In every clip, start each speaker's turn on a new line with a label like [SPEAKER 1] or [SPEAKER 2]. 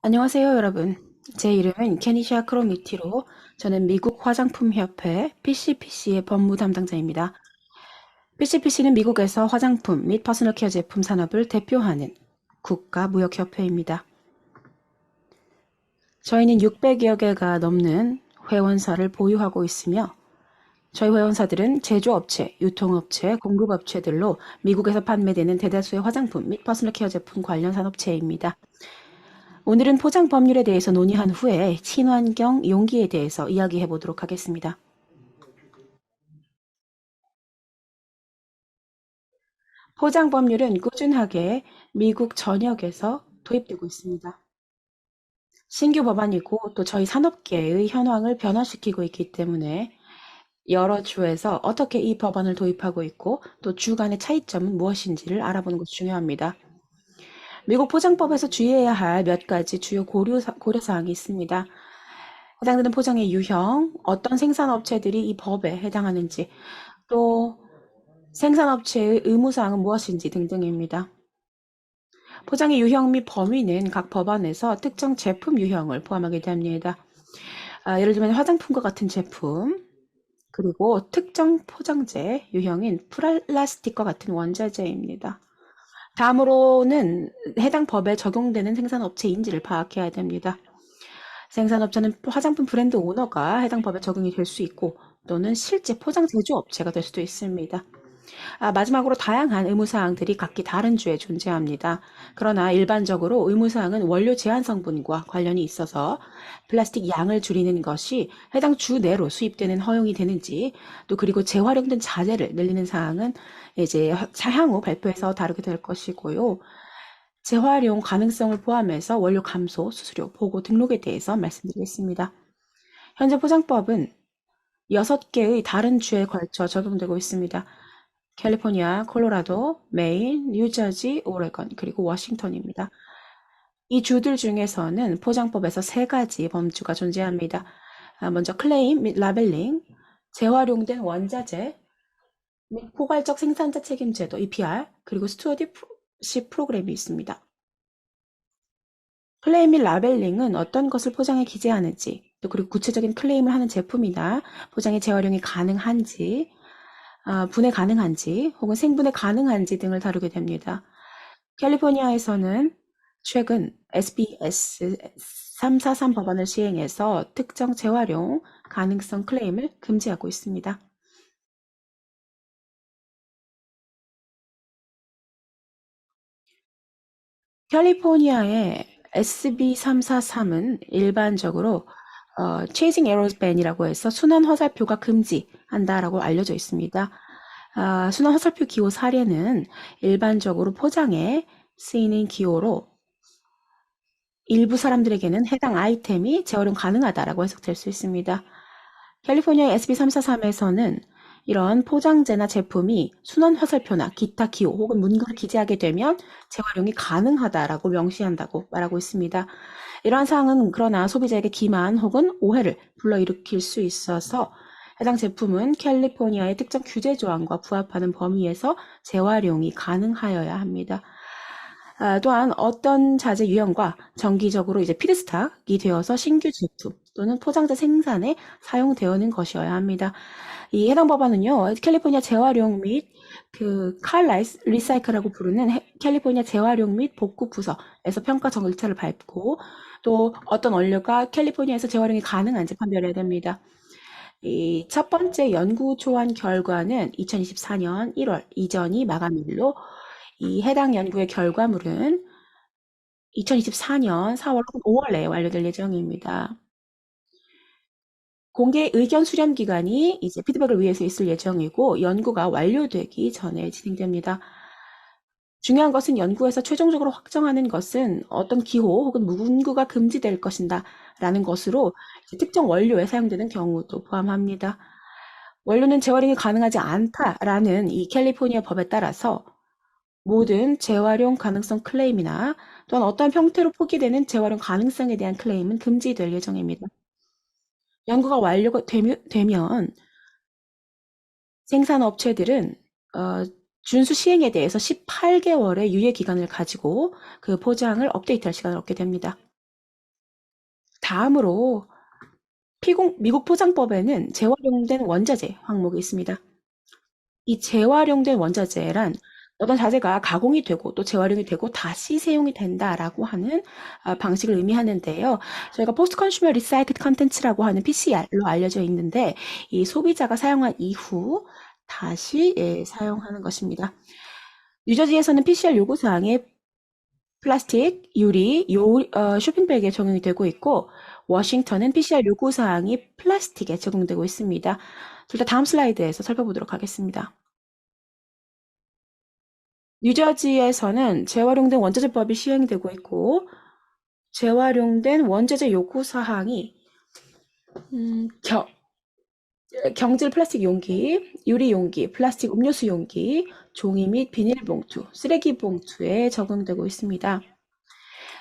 [SPEAKER 1] 안녕하세요, 여러분. 제 이름은 케니샤 크로미티로 저는 미국 화장품 협회 PCPC의 법무 담당자입니다. PCPC는 미국에서 화장품 및 퍼스널 케어 제품 산업을 대표하는 국가 무역협회입니다. 저희는 600여 개가 넘는 회원사를 보유하고 있으며 저희 회원사들은 제조업체, 유통업체, 공급업체들로 미국에서 판매되는 대다수의 화장품 및 퍼스널 케어 제품 관련 산업체입니다. 오늘은 포장 법률에 대해서 논의한 후에 친환경 용기에 대해서 이야기해 보도록 하겠습니다. 포장 법률은 꾸준하게 미국 전역에서 도입되고 있습니다. 신규 법안이고 또 저희 산업계의 현황을 변화시키고 있기 때문에 여러 주에서 어떻게 이 법안을 도입하고 있고 또 주 간의 차이점은 무엇인지를 알아보는 것이 중요합니다. 미국 포장법에서 주의해야 할 몇 가지 주요 고려, 고려사항이 있습니다. 해당되는 포장의 유형, 어떤 생산업체들이 이 법에 해당하는지, 또 생산업체의 의무사항은 무엇인지 등등입니다. 포장의 유형 및 범위는 각 법안에서 특정 제품 유형을 포함하게 됩니다. 아, 예를 들면 화장품과 같은 제품, 그리고 특정 포장재 유형인 플라스틱과 같은 원자재입니다. 다음으로는 해당 법에 적용되는 생산업체인지를 파악해야 됩니다. 생산업체는 화장품 브랜드 오너가 해당 법에 적용이 될 수 있고 또는 실제 포장 제조업체가 될 수도 있습니다. 아, 마지막으로 다양한 의무사항들이 각기 다른 주에 존재합니다. 그러나 일반적으로 의무사항은 원료 제한 성분과 관련이 있어서 플라스틱 양을 줄이는 것이 해당 주 내로 수입되는 허용이 되는지 또 그리고 재활용된 자재를 늘리는 사항은 이제 향후 발표에서 다루게 될 것이고요. 재활용 가능성을 포함해서 원료 감소, 수수료, 보고 등록에 대해서 말씀드리겠습니다. 현재 포장법은 6개의 다른 주에 걸쳐 적용되고 있습니다. 캘리포니아, 콜로라도, 메인, 뉴저지, 오레건, 그리고 워싱턴입니다. 이 주들 중에서는 포장법에서 세 가지 범주가 존재합니다. 아, 먼저 클레임 및 라벨링, 재활용된 원자재, 및 포괄적 생산자 책임 제도 EPR, 그리고 스튜어디십 프로그램이 있습니다. 클레임 및 라벨링은 어떤 것을 포장에 기재하는지, 또 그리고 구체적인 클레임을 하는 제품이나 포장의 재활용이 가능한지, 아, 분해 가능한지 혹은 생분해 가능한지 등을 다루게 됩니다. 캘리포니아에서는 최근 SBS 343 법안을 시행해서 특정 재활용 가능성 클레임을 금지하고 있습니다. 캘리포니아의 SB 343은 일반적으로 어, Chasing Arrows Ban이라고 해서 순환 화살표가 금지한다라고 알려져 있습니다. 아, 순환 화살표 기호 사례는 일반적으로 포장에 쓰이는 기호로 일부 사람들에게는 해당 아이템이 재활용 가능하다라고 해석될 수 있습니다. 캘리포니아 SB343에서는 이런 포장재나 제품이 순환 화살표나 기타 기호 혹은 문구를 기재하게 되면 재활용이 가능하다라고 명시한다고 말하고 있습니다. 이러한 사항은 그러나 소비자에게 기만 혹은 오해를 불러일으킬 수 있어서 해당 제품은 캘리포니아의 특정 규제 조항과 부합하는 범위에서 재활용이 가능하여야 합니다. 아, 또한 어떤 자재 유형과 정기적으로 이제 피드스탁이 되어서 신규 제품 또는 포장재 생산에 사용되어는 것이어야 합니다. 이 해당 법안은요, 캘리포니아 재활용 및 그 칼라이스 리사이클이라고 부르는 캘리포니아 재활용 및 복구 부서에서 평가 절차를 밟고 또 어떤 원료가 캘리포니아에서 재활용이 가능한지 판별해야 됩니다. 이 첫 번째 연구 초안 결과는 2024년 1월 이전이 마감일로 이 해당 연구의 결과물은 2024년 4월 혹은 5월에 완료될 예정입니다. 공개 의견 수렴 기간이 이제 피드백을 위해서 있을 예정이고 연구가 완료되기 전에 진행됩니다. 중요한 것은 연구에서 최종적으로 확정하는 것은 어떤 기호 혹은 문구가 금지될 것인다 라는 것으로 특정 원료에 사용되는 경우도 포함합니다. 원료는 재활용이 가능하지 않다라는 이 캘리포니아 법에 따라서 모든 재활용 가능성 클레임이나 또한 어떠한 형태로 포기되는 재활용 가능성에 대한 클레임은 금지될 예정입니다. 연구가 완료가 되면 생산업체들은 어, 준수 시행에 대해서 18개월의 유예 기간을 가지고 그 포장을 업데이트할 시간을 얻게 됩니다. 다음으로 피공, 미국 포장법에는 재활용된 원자재 항목이 있습니다. 이 재활용된 원자재란 어떤 자재가 가공이 되고 또 재활용이 되고 다시 사용이 된다라고 하는 아, 방식을 의미하는데요. 저희가 포스트 컨슈머 리사이클 컨텐츠라고 하는 PCR로 알려져 있는데 이 소비자가 사용한 이후 다시 예, 사용하는 것입니다. 뉴저지에서는 PCR 요구 사항에 플라스틱, 유리, 요, 어, 쇼핑백에 적용이 되고 있고 워싱턴은 PCR 요구 사항이 플라스틱에 적용되고 있습니다. 둘 다 다음 슬라이드에서 살펴보도록 하겠습니다. 뉴저지에서는 재활용된 원자재법이 시행되고 있고 재활용된 원자재 요구 사항이 음, 겨, 경질 플라스틱 용기, 유리 용기, 플라스틱 음료수 용기, 종이 및 비닐봉투, 쓰레기 봉투에 적용되고 있습니다.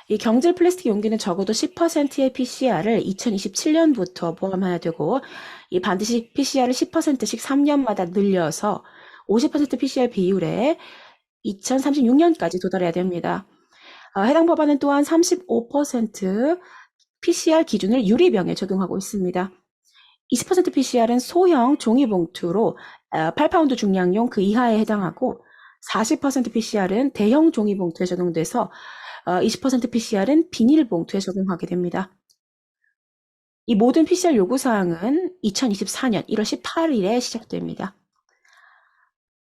[SPEAKER 1] 이 경질 플라스틱 용기는 적어도 10%의 PCR을 2027년부터 포함해야 되고, 이 반드시 PCR을 10%씩 3년마다 늘려서 50% PCR 비율에 2036년까지 도달해야 됩니다. 어, 해당 법안은 또한 35% PCR 기준을 유리병에 적용하고 있습니다. 20% PCR은 소형 종이봉투로 8파운드 중량용 그 이하에 해당하고 40% PCR은 대형 종이봉투에 적용돼서 20% PCR은 비닐봉투에 적용하게 됩니다. 이 모든 PCR 요구사항은 2024년 1월 18일에 시작됩니다.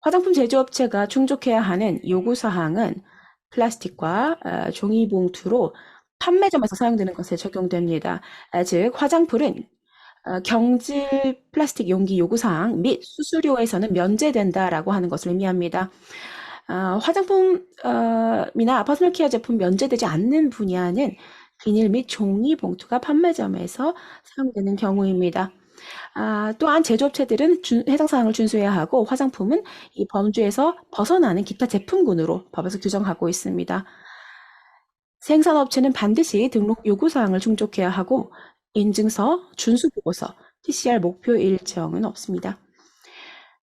[SPEAKER 1] 화장품 제조업체가 충족해야 하는 요구사항은 플라스틱과 종이봉투로 판매점에서 사용되는 것에 적용됩니다. 즉, 화장품은 어, 경질 플라스틱 용기 요구사항 및 수수료에서는 면제된다라고 하는 것을 의미합니다. 어, 화장품이나 퍼스널 케어 제품 면제되지 않는 분야는 비닐 및 종이 봉투가 판매점에서 사용되는 경우입니다. 아, 또한 제조업체들은 준, 해당 사항을 준수해야 하고 화장품은 이 범주에서 벗어나는 기타 제품군으로 법에서 규정하고 있습니다. 생산업체는 반드시 등록 요구사항을 충족해야 하고 인증서, 준수보고서, PCR 목표 일정은 없습니다.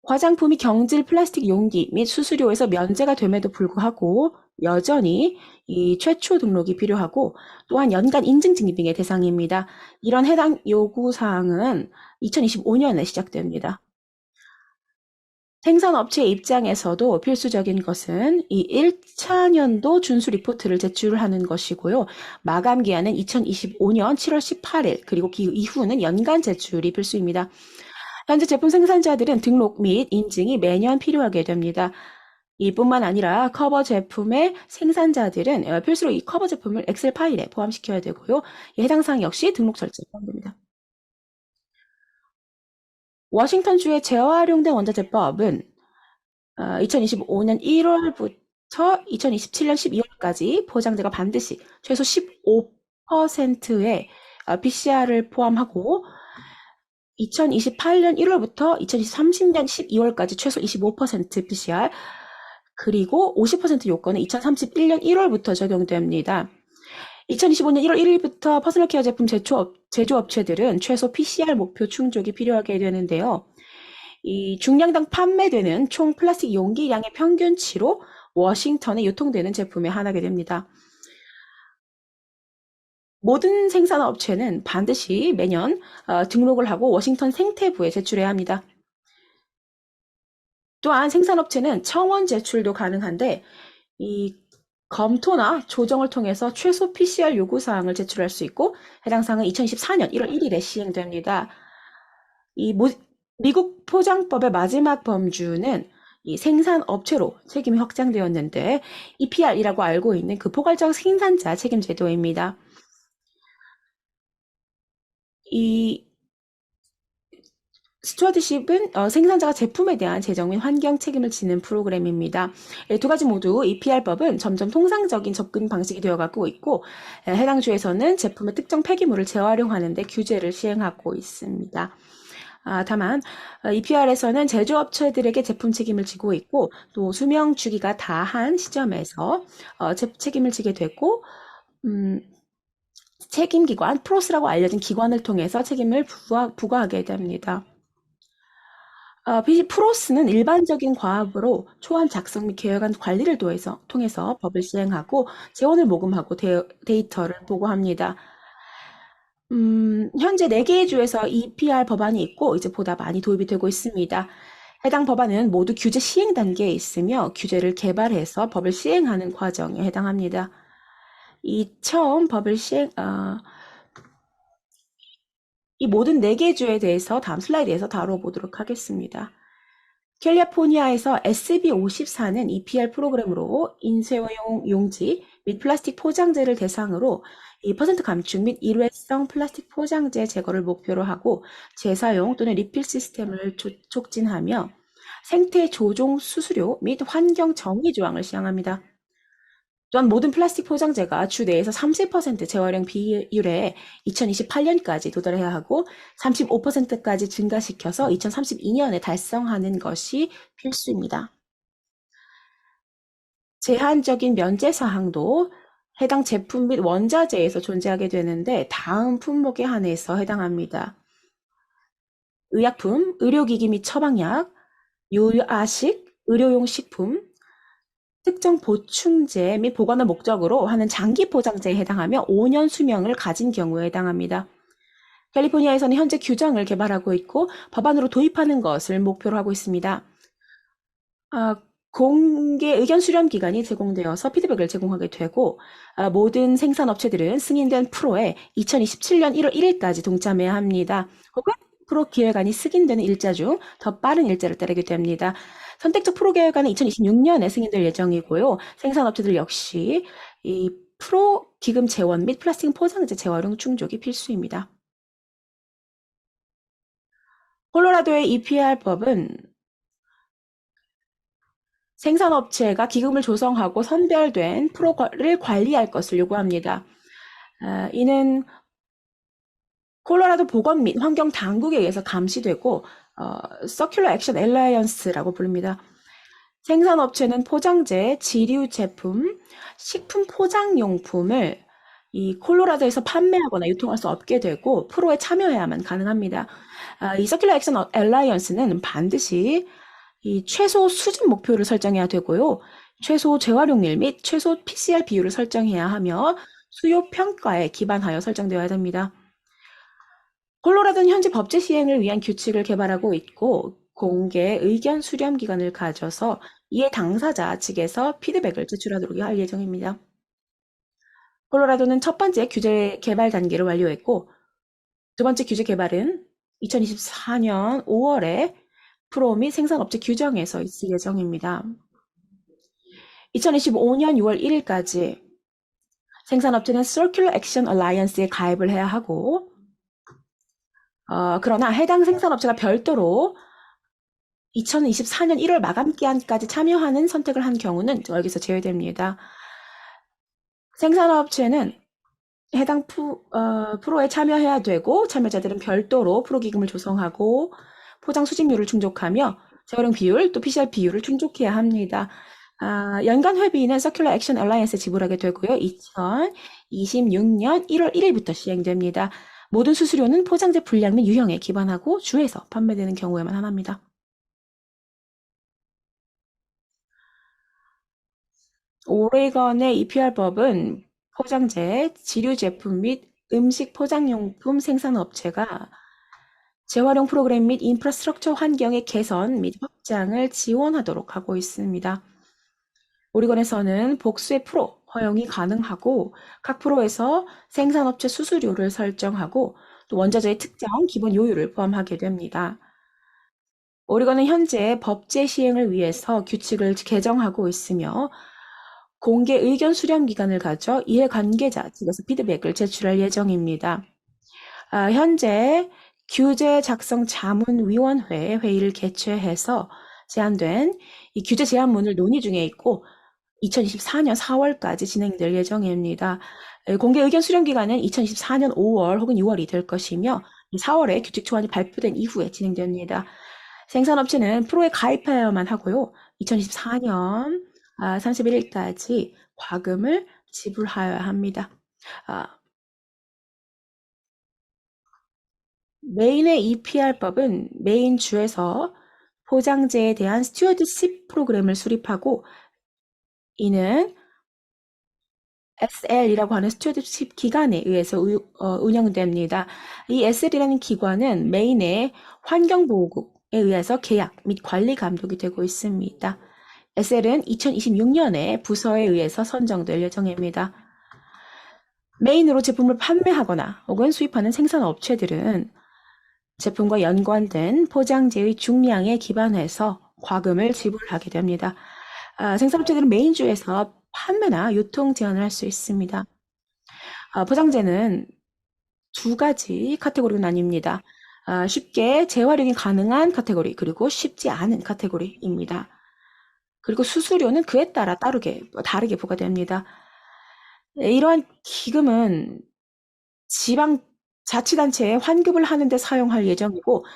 [SPEAKER 1] 화장품이 경질 플라스틱 용기 및 수수료에서 면제가 됨에도 불구하고 여전히 이 최초 등록이 필요하고 또한 연간 인증 증빙의 대상입니다. 이런 해당 요구 사항은 2025년에 시작됩니다. 생산업체 입장에서도 필수적인 것은 이 1차 년도 준수 리포트를 제출하는 것이고요. 마감 기한은 2025년 7월 18일, 그리고 그 이후는 연간 제출이 필수입니다. 현재 제품 생산자들은 등록 및 인증이 매년 필요하게 됩니다. 이뿐만 아니라 커버 제품의 생산자들은 어, 필수로 이 커버 제품을 엑셀 파일에 포함시켜야 되고요. 해당 사항 역시 등록 절차에 포함됩니다. 워싱턴주의 재활용된 원자재법은 2025년 어, 1월부터 2027년 12월까지 포장재가 반드시 최소 15%의 PCR을 포함하고 2028년 1월부터 2030년 12월까지 최소 25% PCR 그리고 50% 요건은 2031년 1월부터 적용됩니다. 2025년 1월 1일부터 퍼스널 케어 제품 제조업, 제조업체들은 최소 PCR 목표 충족이 필요하게 되는데요. 이 중량당 판매되는 총 플라스틱 용기량의 평균치로 워싱턴에 유통되는 제품에 한하게 됩니다. 모든 생산업체는 반드시 매년 어, 등록을 하고 워싱턴 생태부에 제출해야 합니다. 또한 생산업체는 청원 제출도 가능한데 이 검토나 조정을 통해서 최소 PCR 요구 사항을 제출할 수 있고 해당 사항은 2024년 1월 1일에 시행됩니다. 이 모, 미국 포장법의 마지막 범주는 이 생산 업체로 책임이 확장되었는데 EPR이라고 알고 있는 그 포괄적 생산자 책임 제도입니다. 이 스튜어드십은 어, 생산자가 제품에 대한 재정 및 환경 책임을 지는 프로그램입니다. 예, 두 가지 모두 EPR법은 점점 통상적인 접근 방식이 되어가고 있고 예, 해당 주에서는 제품의 특정 폐기물을 재활용하는 데 규제를 시행하고 있습니다. 아, 다만 EPR에서는 제조업체들에게 제품 책임을 지고 있고 또 수명 주기가 다한 시점에서 어, 책임을 지게 되고 음, 책임기관, 프로스라고 알려진 기관을 통해서 책임을 부과, 부과하게 됩니다. 어, 프로스는 일반적인 과업으로 초안 작성 및 개혁안 관리를 도해서, 통해서 법을 시행하고 재원을 모금하고 데, 데이터를 보고합니다. 음, 현재 4개의 주에서 EPR 법안이 있고 이제 보다 많이 도입이 되고 있습니다. 해당 법안은 모두 규제 시행 단계에 있으며 규제를 개발해서 법을 시행하는 과정에 해당합니다. 이 처음 법을 시행, 어, 이 모든 4개 주에 대해서 다음 슬라이드에서 다뤄보도록 하겠습니다. 캘리포니아에서 SB54는 EPR 프로그램으로 인쇄용 용지 및 플라스틱 포장재를 대상으로 2% 감축 및 일회성 플라스틱 포장재 제거를 목표로 하고 재사용 또는 리필 시스템을 조- 촉진하며 생태 조종 수수료 및 환경 정의 조항을 시행합니다. 또한 모든 플라스틱 포장재가 주 내에서 30% 재활용 비율에 2028년까지 도달해야 하고 35%까지 증가시켜서 2032년에 달성하는 것이 필수입니다. 제한적인 면제 사항도 해당 제품 및 원자재에서 존재하게 되는데 다음 품목에 한해서 해당합니다. 의약품, 의료기기 및 처방약, 요아식, 의료용 식품, 특정 보충제 및 보관을 목적으로 하는 장기 포장재에 해당하며 5년 수명을 가진 경우에 해당합니다. 캘리포니아에서는 현재 규정을 개발하고 있고 법안으로 도입하는 것을 목표로 하고 있습니다. 아, 공개 의견 수렴 기간이 제공되어서 피드백을 제공하게 되고 아, 모든 생산업체들은 승인된 프로에 2027년 1월 1일까지 동참해야 합니다. 혹은 프로 기획안이 승인되는 일자 중 더 빠른 일자를 따르게 됩니다. 선택적 프로 계획안은 2026년에 승인될 예정이고요. 생산업체들 역시 이 프로 기금 재원 및 플라스틱 포장재 재활용 충족이 필수입니다. 콜로라도의 EPR법은 생산업체가 기금을 조성하고 선별된 프로를 관리할 것을 요구합니다. 아, 이는 콜로라도 보건 및 환경 당국에 의해서 감시되고 어, Circular Action Alliance라고 부릅니다. 생산업체는 포장재, 지류 제품, 식품 포장 용품을 이 콜로라도에서 판매하거나 유통할 수 없게 되고 프로에 참여해야만 가능합니다. 아, 이 Circular Action Alliance는 반드시 이 최소 수준 목표를 설정해야 되고요. 최소 재활용률 및 최소 PCR 비율을 설정해야 하며 수요 평가에 기반하여 설정되어야 됩니다. 콜로라도는 현재 법제 시행을 위한 규칙을 개발하고 있고 공개 의견 수렴 기간을 가져서 이에 당사자 측에서 피드백을 제출하도록 할 예정입니다. 콜로라도는 첫 번째 규제 개발 단계를 완료했고 두 번째 규제 개발은 2024년 5월에 프로 및 생산업체 규정에서 있을 예정입니다. 2025년 6월 1일까지 생산업체는 Circular Action Alliance에 가입을 해야 하고 어, 그러나 해당 생산업체가 별도로 2024년 1월 마감 기한까지 참여하는 선택을 한 경우는 여기서 제외됩니다. 생산업체는 해당 프, 어, 프로에 참여해야 되고 참여자들은 별도로 프로 기금을 조성하고 포장 수집률을 충족하며 재활용 비율 또 PCR 비율을 충족해야 합니다. 아, 연간 회비는 Circular Action Alliance에 지불하게 되고요. 2026년 1월 1일부터 시행됩니다. 모든 수수료는 포장재 분량 및 유형에 기반하고 주에서 판매되는 경우에만 한합니다. 오레건의 EPR법은 포장재, 지류 제품 및 음식 포장용품 생산업체가 재활용 프로그램 및 인프라스트럭처 환경의 개선 및 확장을 지원하도록 하고 있습니다. 오리건에서는 복수의 프로 허용이 가능하고 각 프로에서 생산업체 수수료를 설정하고 또 원자재의 특정 기본 요율을 포함하게 됩니다. 오리건은 현재 법제 시행을 위해서 규칙을 개정하고 있으며 공개 의견 수렴 기간을 가져 이해 관계자 측에서 피드백을 제출할 예정입니다. 아, 현재 규제 작성 자문위원회 회의를 개최해서 제안된 이 규제 제안문을 논의 중에 있고 2024년 4월까지 진행될 예정입니다. 공개 의견 수렴 기간은 2024년 5월 혹은 6월이 될 것이며 4월에 규칙 초안이 발표된 이후에 진행됩니다. 생산업체는 프로에 가입해야만 하고요. 2024년 31일까지 과금을 지불하여야 합니다. 아, 메인의 EPR법은 메인 주에서 포장재에 대한 스튜어드십 프로그램을 수립하고 이는 SL이라고 하는 스튜어드십 기관에 의해서 우- 어, 운영됩니다. 이 SL이라는 기관은 메인의 환경보호국에 의해서 계약 및 관리 감독이 되고 있습니다. SL은 2026년에 부서에 의해서 선정될 예정입니다. 메인으로 제품을 판매하거나 혹은 수입하는 생산 업체들은 제품과 연관된 포장재의 중량에 기반해서 과금을 지불하게 됩니다. 아, 생산업체들은 메인주에서 판매나 유통 제한을 할 수 있습니다. 아, 포장재는 두 가지 카테고리로 나뉩니다. 아, 쉽게 재활용이 가능한 카테고리, 그리고 쉽지 않은 카테고리입니다. 그리고 수수료는 그에 따라 다르게, 다르게 부과됩니다. 네, 이러한 기금은 지방 자치단체에 환급을 하는데 사용할 예정이고,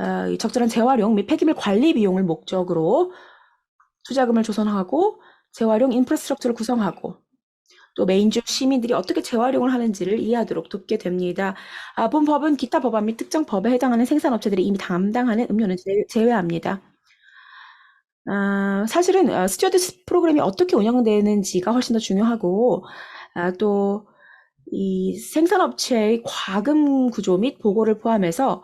[SPEAKER 1] 어, 이 적절한 재활용 및 폐기물 관리 비용을 목적으로 투자금을 조성하고 재활용 인프라스트럭처를 구성하고 또 메인주 시민들이 어떻게 재활용을 하는지를 이해하도록 돕게 됩니다. 아, 본 법은 기타 법안 및 특정 법에 해당하는 생산업체들이 이미 담당하는 음료는 제- 제외합니다. 아, 사실은 어, 스튜어드 프로그램이 어떻게 운영되는지가 훨씬 더 중요하고 아, 또이 생산업체의 과금 구조 및 보고를 포함해서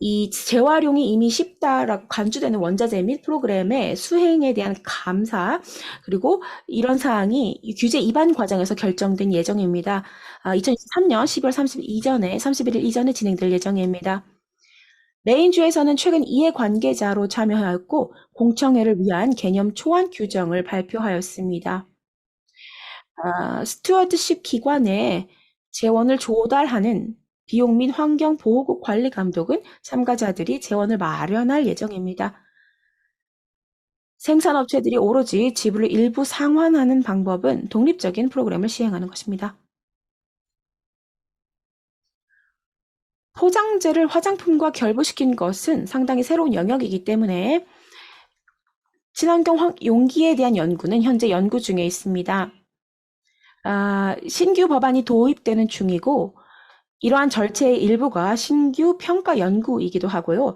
[SPEAKER 1] 이 재활용이 이미 쉽다라고 간주되는 원자재 및 프로그램의 수행에 대한 감사, 그리고 이런 사항이 이 규제 위반 과정에서 결정된 예정입니다. 아, 2023년 12월 30일 이전에, 31일 이전에 진행될 예정입니다. 메인주에서는 최근 이해 관계자로 참여하였고, 공청회를 위한 개념 초안 규정을 발표하였습니다. 아, 스튜어드십 기관에 재원을 조달하는 비용 및 환경 보호국 관리 감독은 참가자들이 재원을 마련할 예정입니다. 생산업체들이 오로지 지불을 일부 상환하는 방법은 독립적인 프로그램을 시행하는 것입니다. 포장재를 화장품과 결부시킨 것은 상당히 새로운 영역이기 때문에 친환경 환- 용기에 대한 연구는 현재 연구 중에 있습니다. 아, 신규 법안이 도입되는 중이고 이러한 절차의 일부가 신규 평가 연구이기도 하고요.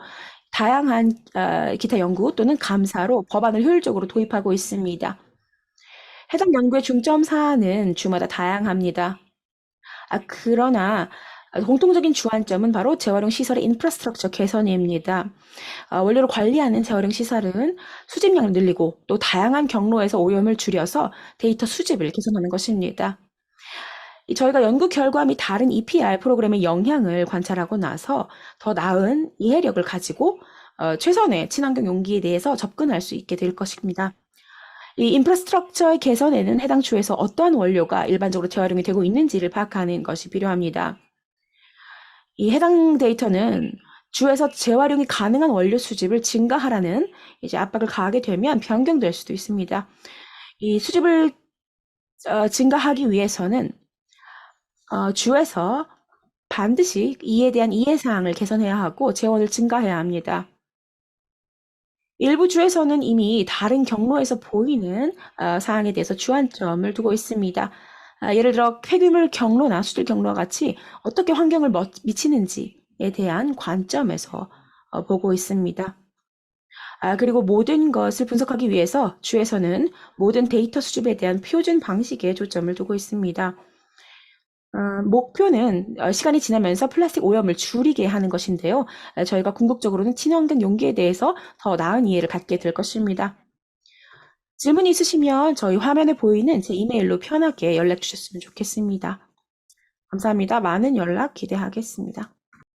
[SPEAKER 1] 다양한 아, 기타 연구 또는 감사로 법안을 효율적으로 도입하고 있습니다. 해당 연구의 중점 사안은 주마다 다양합니다. 아, 그러나 공통적인 주안점은 바로 재활용 시설의 인프라스트럭처 개선입니다. 아, 원료를 관리하는 재활용 시설은 수집량을 늘리고 또 다양한 경로에서 오염을 줄여서 데이터 수집을 개선하는 것입니다. 이 저희가 연구 결과 및 다른 EPR 프로그램의 영향을 관찰하고 나서 더 나은 이해력을 가지고 어, 최선의 친환경 용기에 대해서 접근할 수 있게 될 것입니다. 이 인프라스트럭처의 개선에는 해당 주에서 어떠한 원료가 일반적으로 재활용이 되고 있는지를 파악하는 것이 필요합니다. 이 해당 데이터는 주에서 재활용이 가능한 원료 수집을 증가하라는 이제 압박을 가하게 되면 변경될 수도 있습니다. 이 수집을 어, 증가하기 위해서는 어, 주에서 반드시 이에 대한 이해사항을 개선해야 하고 재원을 증가해야 합니다. 일부 주에서는 이미 다른 경로에서 보이는 어, 사항에 대해서 주안점을 두고 있습니다. 아, 예를 들어 폐기물 경로나 수질 경로와 같이 어떻게 환경을 머- 미치는지에 대한 관점에서 어, 보고 있습니다. 아, 그리고 모든 것을 분석하기 위해서 주에서는 모든 데이터 수집에 대한 표준 방식에 초점을 두고 있습니다. 어, 목표는 어, 시간이 지나면서 플라스틱 오염을 줄이게 하는 것인데요. 어, 저희가 궁극적으로는 친환경 용기에 대해서 더 나은 이해를 갖게 될 것입니다. 질문이 있으시면 저희 화면에 보이는 제 이메일로 편하게 연락 주셨으면 좋겠습니다. 감사합니다. 많은 연락 기대하겠습니다.